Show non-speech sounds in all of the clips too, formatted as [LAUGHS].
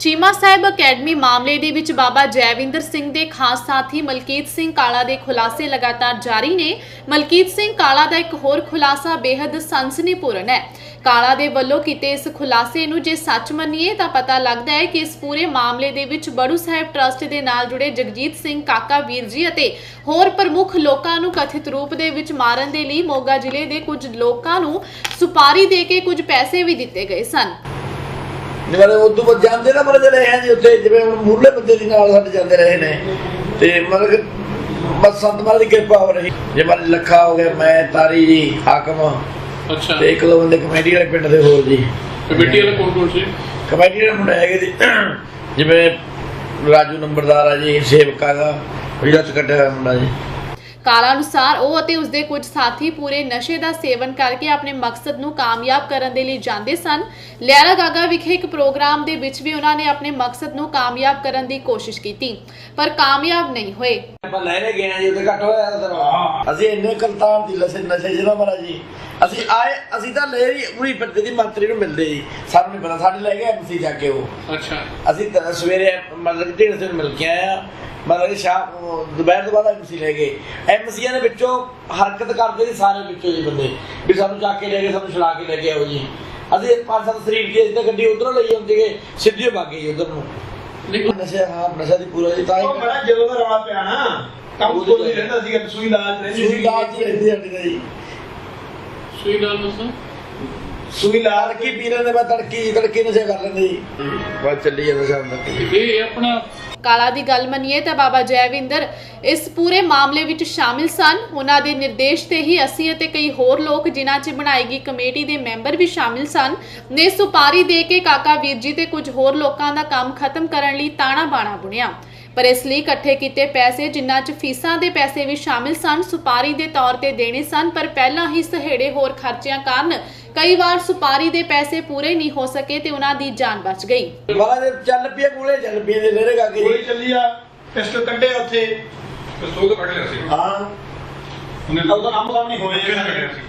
ਚੀਮਾ ਸਾਹਿਬ academy ਮਾਮਲੇ ਦੇ ਵਿੱਚ ਬਾਬਾ ਜੈਵਿੰਦਰ ਸਿੰਘ ਦੇ ਖਾਸ ਸਾਥੀ ਮਲਕੀਤ ਸਿੰਘ ਕਾਲਾ ਦੇ ਖੁਲਾਸੇ ਲਗਾਤਾਰ ਜਾਰੀ ਨੇ। ਮਲਕੀਤ ਸਿੰਘ ਕਾਲਾ ਦਾ ਇੱਕ ਹੋਰ ਖੁਲਾਸਾ ਬੇहद ਸਨਸਨੀਪੂਰਨ ਹੈ। ਕਾਲਾ ਦੇ ਵੱਲੋਂ ਕੀਤੇ ਇਸ ਖੁਲਾਸੇ ਨੂੰ ਜੇ ਸੱਚ ਮੰਨੀਏ ਤਾਂ ਪਤਾ ਲੱਗਦਾ ਹੈ ਕਿ ਇਸ ਪੂਰੇ ਮਾਮਲੇ ਦੇ ਵਿੱਚ ਬੜੂ ਸਾਹਿਬ ਟਰਸਟ ਦੇ ਨਾਲ ਜੁੜੇ ਜਗਜੀਤ ਸਿੰਘ, ਕਾਕਾ ਵੀਰ ਜੀ ਅਤੇ ਹੋਰ ਪ੍ਰਮੁੱਖ ਲੋਕਾਂ ਨੂੰ ਕਥਿਤ ਰੂਪ ਦੇ ਵਿੱਚ ਮਾਰਨ ਦੇ ਲਈ ਮੋਗਾ ਜ਼ਿਲ੍ਹੇ ਦੇ ਕੁਝ ਲੋਕਾਂ ਨੂੰ ਸੁਪਾਰੀ ਦੇ ਕੇ ਕੁਝ ਪੈਸੇ ਵੀ ਦਿੱਤੇ ਗਏ ਸਨ। ਜਿਵੇਂ ਉਦੋਂ ਬਾਅਦ ਜਾਂਦੇ ਨਾ ਮਤਲਬ ਜਿਹੜੇ ਹੈ ਜੀ ਉੱਥੇ ਜਿਵੇਂ ਹੁਣ ਮੂਰਲੇ ਬੰਦੇ ਦੀ ਨਾਲ ਸਾਡੇ ਜਾਂਦੇ ਰਹੇ ਨੇ। ਤੇ ਮਤਲਬ ਬਸ ਸੰਤ ਮਹਾਰਾਜ ਦੀ ਕਿਰਪਾ ਹੋ ਰਹੀ। ਜੇ ਮਨ ਲੱਖਾ ਹੋ ਗਿਆ ਮੈਂ ਤਾਰੀ ਜੀ ਹਾਕਮ। ਅੱਛਾ। ਤੇ ਇੱਕ ਦੋ ਬੰਦੇ ਕਮੇਟੀ ਵਾਲੇ ਪਿੰਡ ਦੇ ਹੋਰ ਜੀ। ਕਮੇਟੀ ਵਾਲੇ ਕੌਣ ਕੌਣ ਸੀ? ਕਮੇਟੀ ਦੇ ਮੁੰਡੇ ਹੈਗੇ ਜੀ। ਜਿਵੇਂ ਰਾਜੂ ਨੰਬਰਦਾਰ ਆ ਜੀ ਸੇਵਕਾ ਦਾ ਜਿਹੜਾ ਕੱਟਿਆ ਹੋਇਆ ਮੁੰਡਾ ਜੀ। ਕਾਲਾ ਅਨੁਸਾਰ ਉਹ ਅਤੇ ਉਸਦੇ ਕੁਝ ਸਾਥੀ ਪੂਰੇ ਨਸ਼ੇ ਦਾ ਸੇਵਨ ਕਰਕੇ ਆਪਣੇ ਮਕਸਦ ਨੂੰ ਕਾਮਯਾਬ ਕਰਨ ਦੇ ਲਈ ਜਾਂਦੇ ਸਨ। ਲਿਆਰਾ ਗਾਗਾ ਵਿਖੇ ਇੱਕ ਪ੍ਰੋਗਰਾਮ ਦੇ ਵਿੱਚ ਵੀ ਉਹਨਾਂ ਨੇ ਆਪਣੇ ਮਕਸਦ ਨੂੰ ਕਾਮਯਾਬ ਕਰਨ ਦੀ ਕੋਸ਼ਿਸ਼ ਕੀਤੀ ਪਰ ਕਾਮਯਾਬ ਨਹੀਂ ਹੋਏ। ਆਪਾਂ ਲੈ ਲੈ ਗਏ ਆ ਜੀ ਉਹਦੇ ਘੱਟ ਹੋਇਆ ਤਾਂ ਅਸੀਂ ਇੰਨੇ ਕਲਤਾਨ ਦੀ ਲਸੇ ਨਸ਼ੇ ਜਿਹੜਾ ਮਾਰਾ ਜੀ। ਅਸੀਂ ਆਏ ਅਸੀਂ ਤਾਂ ਲੈ ਰਹੀ ਪੂਰੀ ਪਿੰਡ ਦੀ ਮੰਤਰੀ ਨੂੰ ਮਿਲਦੇ ਜੀ। ਸਾਨੂੰ ਨਹੀਂ ਪਤਾ ਸਾਡੇ ਲੈ ਗਏ ਐਮਸੀ ਜਾ ਕੇ ਉਹ। ਅੱਛਾ। ਅਸੀਂ ਤਾਂ ਸਵੇਰੇ ਮਤਲਬ ਢੇੜ ਸੇ ਮਿਲ ਕੇ ਆਏ ਆ। ਮਤਲਬ ਕਿ ਸ਼ਾਮ ਦੁਪਹਿਰ ਤੋਂ ਬਾਅਦ ਐਮਸੀ ਲੈ ਗਏ ਐਮਸੀਆਂ ਦੇ ਵਿੱਚੋਂ ਹਰਕਤ ਕਰਦੇ ਸੀ ਸਾਰੇ ਵਿੱਚੋਂ ਜੀ ਬੰਦੇ। ਵੀ ਸਾਨੂੰ ਜਾ ਕੇ ਲੈ ਗਏ ਸਾਨੂੰ ਛੁਡਾ ਕੇ ਲੈ ਕੇ ਆਓ ਜੀ। ਅਸੀਂ ਪੰਜ ਸੱਤ ਸਰੀਰ ਦੀ ਅਸੀਂ ਤਾਂ ਗੱਡੀ ਉਧਰੋਂ ਲਈ ਹੁੰਦੀ ਹੈ ਸਿੱਧੀ ਭਾਗੇ ਜੀ ਉਧਰ ਨੂੰ। ਨਹੀਂ ਨਸ਼ਾ ਹਾਂ ਨਸ਼ਾ ਦੀ ਪੂਰਾ ਜੀ ਤਾਂ ਹੀ ਉਹ ਬੜਾ ਜਦੋਂ ਦਾ ਰੌਲਾ ਪਿਆ ਨਾ। ਕੰਮ ਕੋਈ ਨਹੀਂ ਰਹਿੰਦਾ ਸੀਗਾ ਸੂਈ ਲਾਜ ਰਹਿੰਦੀ ਸੂਈ ਲਾਜ ਜੀ ਰਹਿੰਦੀ ਦਾ ਜੀ। ਸੂਈ ਨਾਲ ਮਸਾ ਸੂਈ ਲਾਜ ਤੜਕੀ ਪੀ ਲੈਂਦੇ ਮੈਂ ਤੜਕੀ ਤੜਕੀ ਨਸ਼ਾ ਕਰ ਲੈਂਦੇ ਜੀ। ਬਸ ਚੱਲੀ ਜਾਂਦਾ ਸ਼ਾਮ ਤੱਕ। ਇਹ ਆਪਣਾ ਕਾਲਾ ਦੀ ਗੱਲ ਮੰਨੀਏ ਤਾਂ ਬਾਬਾ ਜੈਵਿੰਦਰ ਇਸ ਪੂਰੇ ਮਾਮਲੇ ਵਿੱਚ ਸ਼ਾਮਿਲ ਸਨ। ਉਹਨਾਂ ਦੇ ਨਿਰਦੇਸ਼ ਤੇ ਹੀ ਅਸੀਂ ਅਤੇ ਕਈ ਹੋਰ ਲੋਕ ਜਿਨ੍ਹਾਂ 'ਚ ਬਣਾਈ ਗਈ ਕਮੇਟੀ ਦੇ ਮੈਂਬਰ ਵੀ ਸ਼ਾਮਿਲ ਸਨ। ਨੇ ਸੁਪਾਰੀ ਦੇ ਕੇ ਕਾਕਾ ਵੀਰ ਜੀ ਤੇ ਕੁਝ ਹੋਰ ਲੋਕਾਂ ਦਾ ਕੰਮ ਖਤਮ ਕਰਨ ਲਈ ਤਾਣਾ ਬਾਣਾ ਬੁਣਿਆ। ਪਰ ਇਸ ਲਈ ਇਕੱਠੇ ਕੀਤੇ ਪੈਸੇ ਜਿਨ੍ਹਾਂ 'ਚ ਫੀਸਾਂ ਦੇ ਪੈਸੇ ਵੀ ਸ਼ਾਮਿਲ ਸਨ, ਸੁਪਾਰੀ ਦੇ ਤੌਰ ਤੇ ਦੇਣੇ ਸਨ, ਪਰ ਪਹਿਲਾਂ ਹੀ ਸਹੇੜੇ ਹੋਰ ਖਰਚਿਆਂ ਕਾਰਨ ਕਈ ਵਾਰ ਸੁਪਾਰੀ ਦੇ ਪੈਸੇ ਪੂਰੇ ਨਹੀਂ ਹੋ ਸਕੇ ਤੇ ਉਹਨਾਂ ਦੀ ਜਾਨ ਬਚ ਗਈ। ਮਹਾਰਾਜ ਚੱਲ ਪਈਏ ਕੋਲੇ ਚੱਲ ਪਈਏ ਦੇ ਨੇੜੇ ਗਾ ਕੇ ਗੋਲੀ ਚੱਲੀ ਆ ਪਿਸਟਲ ਕੱਢਿਆ ਉੱਥੇ। ਪਿਸਤੌਲ ਤਾਂ ਕੱਢ ਲਿਆ ਸੀ। ਹਾਂ। ਉਹਨੇ ਉਹਦਾ ਨਾਮ ਸਾਹਮਣੇ ਹੋਏ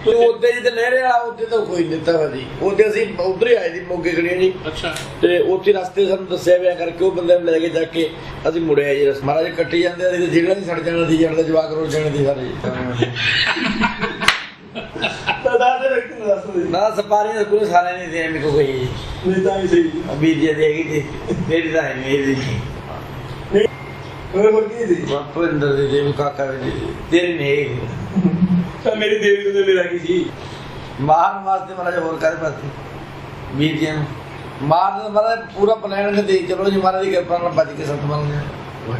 ਤੇ ਉਹਦੇ ਜਿੱਤੇ ਨਹਿਰੇ ਵਾਲਾ ਉਹਦੇ ਤਾਂ ਕੋਈ ਨਹੀਂ ਦਿੱਤਾ ਵਾ ਜੀ ਉਹਦੇ ਅਸੀਂ ਉਧਰ ਹੀ ਆਏ ਸੀ ਮੋਗੇ ਜੀ ਅੱਛਾ। ਤੇ ਉੱਥੇ ਰਸਤੇ ਸਾਨੂੰ ਦੱਸਿਆ ਵਿਆ ਕਰਕੇ ਉਹ ਬੰਦੇ ਨੂੰ ਲੈ ਕੇ ਜਾ ਕੇ ਅਸੀਂ ਮੁੜਿਆ ਜੀ। ਰਸ ਮਹਾਰਾਜ ਕੱਟੀ ਜਾਂਦੇ ਤੇ ਜਿਹੜਾ ਨਹੀਂ ਸੜ ਜਾਣਾ ਸੀ ਜਾਣਦਾ ਜਵਾਕ ਰੋ ਜਾਣੇ ਦੀ ਸਾਰੇ [LAUGHS] ਜੀ ਤਾਂ ਦੱਸ ਦੇ ਵਿਅਕਤੀ ਨੂੰ ਦੇ ਸਪਾਰੀ ਦਾ ਕੋਈ ਸਾਰੇ ਨਹੀਂ ਦੇ ਮੇਰੇ ਕੋ ਗਈ ਨਹੀਂ ਤਾਂ ਵੀ ਸਹੀ ਅਬੀਰ ਜੀ ਦੇ ਗਈ ਤੇ ਤੇਰੀ ਤਾਂ ਹੈ ਮੇਰੀ ਜੀ ਹੋਰ ਹੋਰ ਕੀ ਸੀ? ਬਾਪੂ ਅੰਦਰ ਦੇ ਦੇ ਕਾਕਾ ਦੇ ਤੇਰੀ ਨਹੀਂ। ਤਾਂ ਮੇਰੀ ਦੇਵੀ ਤੋਂ ਮੇਰਾ ਕੀ ਸੀ। ਮਾਰਨ ਵਾਸਤੇ ਮਹਾਰਾਜ ਹੋਰ ਕਾਹਦੇ ਪਾਸੇ। ਵੀਰ ਜੀ ਮਾਰਨ ਮਹਾਰਾਜ ਪੂਰਾ ਪਲਾਨ ਦੇ ਚਲੋ ਜੀ ਮਹਾਰਾਜ ਦੀ ਕਿਰਪਾ ਨਾਲ ਬਚ ਕੇ ਸੰਤ ਬਣ ਗਏ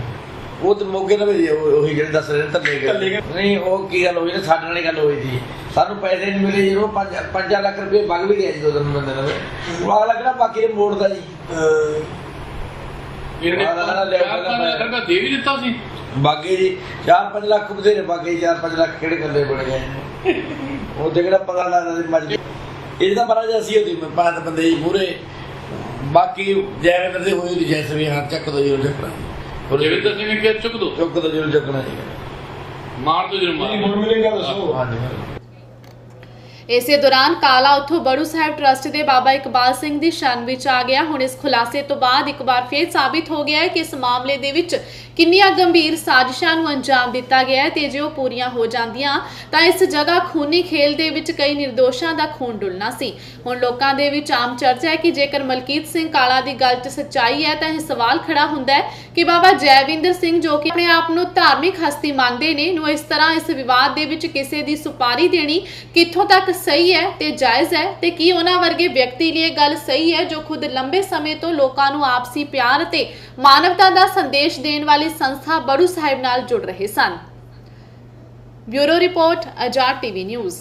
ਉਹ ਤੇ ਮੋਗੇ ਨਾਲ ਉਹ- ਉਹੀ ਜਿਹੜੇ ਦੱਸ ਰਹੇ ਨੇ ਧੱਲੇ ਗਏ। ਨਹੀਂ ਉਹ ਕੀ ਗੱਲ ਹੋਈ ਨਾ ਸਾਡੇ ਨਾਲ ਹੀ ਗੱਲ ਹੋਈ ਸੀ। ਸਾਨੂੰ ਪੈਸੇ ਨਹੀਂ ਮਿਲੇ ਜਦੋਂ 5 5 ਲੱਖ ਰੁਪਏ ਮੰਗ ਵੀ ਗਿਆ ਜੀ ਦੋ ਦਿਨ ਬੰਦੇ ਨੇ। ਉਹ ਅਗਲਾ ਕਿਹੜਾ ਬਾਕੀ ਦੇ ਮੋੜਦਾ ਜੀ। ਇਹਨੇ ਦੇ ਵੀ ਦਿੱਤਾ ਸੀ। ਬਾਗੇ ਜੀ 4-5 ਲੱਖ ਬਥੇਰੇ ਬਾਗੇ 4-5 ਲੱਖ ਕਿਹੜੇ ਗੱਲੇ ਬਣ ਗਏ। ਉਹ ਤੇ ਕਿਹੜਾ ਪਤਾ ਲੱਗਦਾ ਸੀ ਮੱਝ ਇਹ ਤਾਂ ਮਹਾਰਾਜ ਅਸੀਂ ਉਹਦੀ ਪੰਜ ਬੰਦੇ ਜੀ ਪੂਰੇ। ਬਾਕੀ ਜੈਵੇਂ ਦੇ ਹੋਈ ਦੀ ਜੈਸੇ ਵੀ ਹੱਥ ਚੱਕ ਦੋ ਜਰੂਰ ਚੱਕਣਾ ਹੋਰ ਜੇਵਿੰਦਰ ਸਿੰਘ ਨੇ ਕਿਹਾ ਚੁੱਕ ਦੋ? ਚੁੱਕ ਦੋ ਜਰੂਰ ਚੱਕਣਾ ਜੀ। ਮਾਰ ਦੋ ਜਰ ਨਹੀਂ ਮਾਰ ਹੁਣ ਮਿਲੇਗਾ ਦੱਸੋ। ਹਾਂਜੀ ਇਸੇ ਦੌਰਾਨ ਕਾਲਾ ਉੱਥੋਂ ਬੜੂ ਸਾਹਿਬ ਟਰਸਟ ਦੇ ਬਾਬਾ ਇਕਬਾਲ ਸਿੰਘ ਦੀ ਸ਼ਰਨ ਵਿੱਚ ਆ ਗਿਆ। ਹੁਣ ਇਸ ਖੁਲਾਸੇ ਤੋਂ ਬਾਅਦ ਇੱਕ ਵਾਰ ਫੇਰ ਸਾਬਿਤ ਹੋ ਗਿਆ ਹੈ ਕਿ ਇਸ ਮਾਮਲੇ ਦੇ ਵਿੱਚ ਕਿੰਨੀਆਂ ਗੰਭੀਰ ਸਾਜ਼ਿਸ਼ਾਂ ਨੂੰ ਅੰਜਾਮ ਦਿੱਤਾ ਗਿਆ ਹੈ ਤੇ ਜੇ ਉਹ ਪੂਰੀਆਂ ਹੋ ਜਾਂਦੀਆਂ ਤਾਂ ਇਸ ਜਗ੍ਹਾ ਖੂਨੀ ਖੇਲ ਦੇ ਵਿੱਚ ਕਈ ਨਿਰਦੋਸ਼ਾਂ ਦਾ ਖੂਨ ਡੁੱਲਣਾ ਸੀ। ਹੁਣ ਲੋਕਾਂ ਦੇ ਵਿੱਚ ਆਮ ਚਰਚਾ ਹੈ ਕਿ ਜੇਕਰ ਮਲਕੀਤ ਸਿੰਘ ਕਾਲਾ ਦੀ ਗੱਲ 'ਚ ਸੱਚਾਈ ਹੈ ਤਾਂ ਇਹ ਸਵਾਲ ਖੜਾ ਹੁੰਦਾ ਹੈ ਕਿ ਬਾਬਾ ਜੈਵਿੰਦਰ ਸਿੰਘ ਜੋ ਕਿ ਆਪਣੇ ਆਪ ਨੂੰ ਧਾਰਮਿਕ ਹਸਤੀ ਮੰਨਦੇ ਨੇ, ਨੂੰ ਇਸ ਤਰ੍ਹਾਂ ਇਸ ਵਿਵਾਦ ਦੇ ਵਿੱਚ ਕਿਸੇ ਦੀ ਸੁਪਾਰੀ ਦੇਣੀ ਕਿੱਥੋਂ ਤੱਕ ਸਹੀ ਹੈ ਤੇ ਜਾਇਜ਼ ਹੈ ਤੇ ਕੀ ਉਹਨਾਂ ਵਰਗੇ ਵਿਅਕਤੀ ਲਈ ਇਹ ਗੱਲ ਸਹੀ ਹੈ ਜੋ ਖੁਦ ਲੰਬੇ ਸਮੇਂ ਤੋਂ ਲੋਕਾਂ ਨੂੰ ਆਪਸੀ ਪਿਆਰ ਅਤੇ ਮਾਨਵਤਾ ਦਾ ਸੰਦੇਸ਼ ਦੇਣ ਵਾਲੇ ਵਾਲੀ ਸੰਸਥਾ ਬੜੂ ਸਾਹਿਬ ਨਾਲ ਜੁੜ ਰਹੇ ਸਨ। Bureau report Ajar TV news.